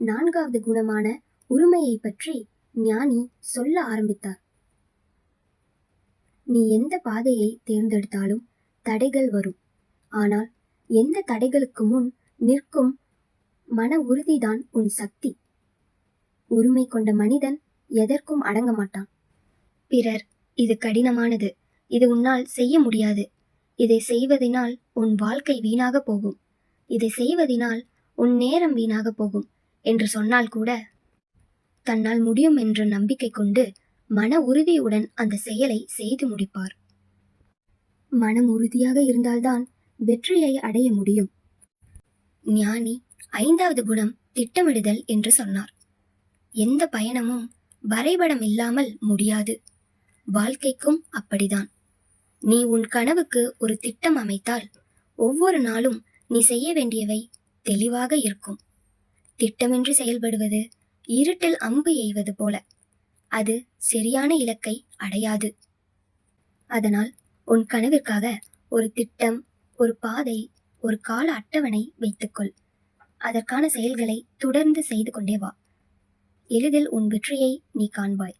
நான்காவது குணமான உரிமையை பற்றி ஞானி சொல்ல ஆரம்பித்தார். நீ எந்த பாதையை தேர்ந்தெடுத்தாலும் தடைகள் வரும். ஆனால் எந்த தடைகளுக்கு முன் நிற்கும் மன உறுதிதான் உன் சக்தி. உரிமை கொண்ட மனிதன் எதற்கும் அடங்க மாட்டான். பிறர் இது கடினமானது. இது உன்னால் செய்ய முடியாது. இதை செய்வதினால் உன் வாழ்க்கை வீணாக போகும். இதை செய்வதினால் உன் நேரம் வீணாக போகும். என்று சொன்னால் கூட தன்னால் முடியும் என்ற நம்பிக்கை கொண்டு மன உறுதியுடன் அந்த செயலை செய்து முடிப்பார். மனம் உறுதியாக இருந்தால்தான் வெற்றியை அடைய முடியும். ஞானி ஐந்தாவது குணம் திட்டமிடுதல் என்று சொன்னார். எந்த பயணமும் வரைபடம் இல்லாமல் முடியாது. வாழ்க்கைக்கும் அப்படிதான். நீ உன் கனவுக்கு ஒரு திட்டம் அமைத்தால் ஒவ்வொரு நாளும் நீ செய்ய வேண்டியவை தெளிவாக இருக்கும். திட்டமின்றி செயல்படுவது இருட்டில் அம்பு எய்வது போல. அது சரியான இலக்கை அடையாது. அதனால் உன் கனவிற்காக ஒரு திட்டம் ஒரு பாதை ஒரு கால அட்டவணை வைத்துக்கொள். அதற்கான செயல்களை தொடர்ந்து செய்து கொண்டே வா. எளிதில் உன் வெற்றியை நீ காண்பாய்.